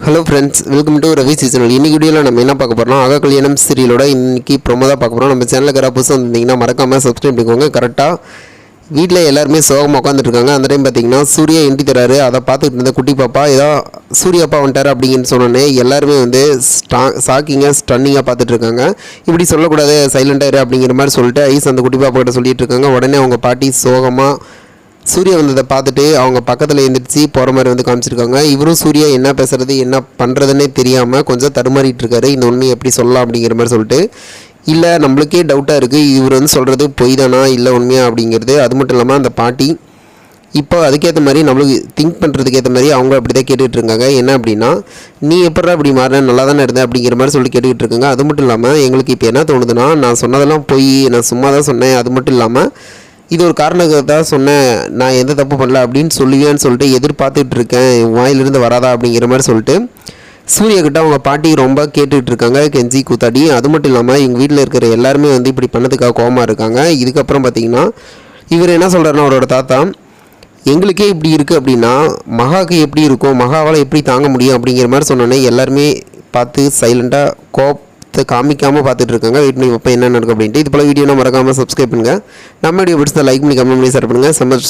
Hello friends welcome to Ravi seasonal இன்னைக்கு வீடியோவில் நம்ம என்ன பார்க்க போகிறோம் ஆக கல்யாணம் சீரியலோட இன்னைக்கு ப்ரொமோ தான் பார்க்க போகிறோம் நம்ம சேனலில் கரா புதுசாக வந்திங்கன்னா மறக்காமல் சப்ஸ்கிரைப் பண்ணிக்கோங்க. கரெக்டாக வீட்டில் எல்லாருமே சோகமாக உட்காந்துருக்காங்க அந்த டைம் பார்த்தீங்கன்னா சூர்யா எண்டி தராரு. அதை பார்த்துட்டு இருந்த குட்டி பாப்பா ஏதோ சூர்யா அப்பா வந்துட்டார் அப்படிங்கன்னு சொன்னோன்னே எல்லாருமே வந்து ஸ்டா ஷாக்கிங்காக ஸ்டன்னிங்காக பார்த்துட்ருக்காங்க இப்படி சொல்லக்கூடாது சைலண்டாயிரு அப்படிங்கிற மாதிரி சொல்லிட்டு ஐஸ் அந்த குட்டி பாப்பா கிட்ட சொல்லிட்டு இருக்காங்க உடனே அவங்க பாட்டி சோகமாக சூர்யா வந்ததை பார்த்துட்டு அவங்க பக்கத்தில் எழுந்திரிச்சு போகிற மாதிரி வந்து காமிச்சிருக்காங்க. இவரும் சூர்யா என்ன பேசுறது என்ன பண்ணுறதுன்னே தெரியாமல் கொஞ்சம் தடுமாறிட்டு இருக்காரு. இந்த உண்மையை எப்படி சொல்லலாம் அப்படிங்கிற மாதிரி சொல்லிட்டு. இல்லை நம்மளுக்கே டவுட்டாக இருக்குது இவர் வந்து சொல்கிறது பொய் தானா இல்லை உண்மையா அப்படிங்கிறது. அது மட்டும் இல்லாமல் அந்த பாட்டி இப்போ அதுக்கேற்ற மாதிரி நம்மளுக்கு திங்க் பண்ணுறதுக்கு ஏற்ற மாதிரி அவங்க அப்படி தான் கேட்டுக்கிட்டு இருக்காங்க. என்ன அப்படின்னா நீ எப்படா இப்படி மாறின? நல்லா தானே இருந்தேன் அப்படிங்கிற மாதிரி சொல்லி கேட்டுக்கிட்டு இருக்காங்க. அது மட்டும் இல்லாமல் எங்களுக்கு இப்போ என்ன தோணுதுன்னா நான் சொன்னதெல்லாம் பொய் நான் சும்மா தான் சொன்னேன். அது மட்டும் இல்லாமல் இது ஒரு காரணத்தான் சொன்னேன் நான் எந்த தப்பு பண்ணல அப்படின்னு சொல்லுவேன்னு சொல்லிட்டு எதிர்பார்த்துட்டு இருக்கேன் வாயிலிருந்து வராதா அப்படிங்கிற மாதிரி சொல்லிட்டு சூரியக்கிட்ட அவங்க பாட்டி ரொம்ப கேட்டுட்டு இருக்காங்க கெஞ்சி கூத்தாடி. அது மட்டும் இல்லாமல் எங்கள் வீட்டில் இருக்கிற எல்லாருமே வந்து இப்படி பண்ணதுக்காக கோபமாக இருக்காங்க. இதுக்கப்புறம் பார்த்தீங்கன்னா இவர் என்ன சொல்கிறாருன்னா அவரோட தாத்தா எங்களுக்கே இப்படி இருக்குது அப்படின்னா மகாவுக்கு எப்படி இருக்கும் மகாவால் எப்படி தாங்க முடியும்? அப்படிங்கிற மாதிரி சொன்னோன்னே எல்லாருமே பார்த்து சைலண்ட்டாக கோப் காமிக்காமல் பார்த்துட்டு இருக்காங்க. வெயிட் பண்ணி என்ன நடக்கும் அப்படின்ட்டு இது போல் வீடியோ மறக்காமல் சப்ஸ்கிரைப் பண்ணுங்கள் நம்ம வீடியோ பிடிச்சதை லைக் பண்ணி கமெண்ட் பண்ணி ஷேர் பண்ணுங்கள் சமஸ்கிரைப்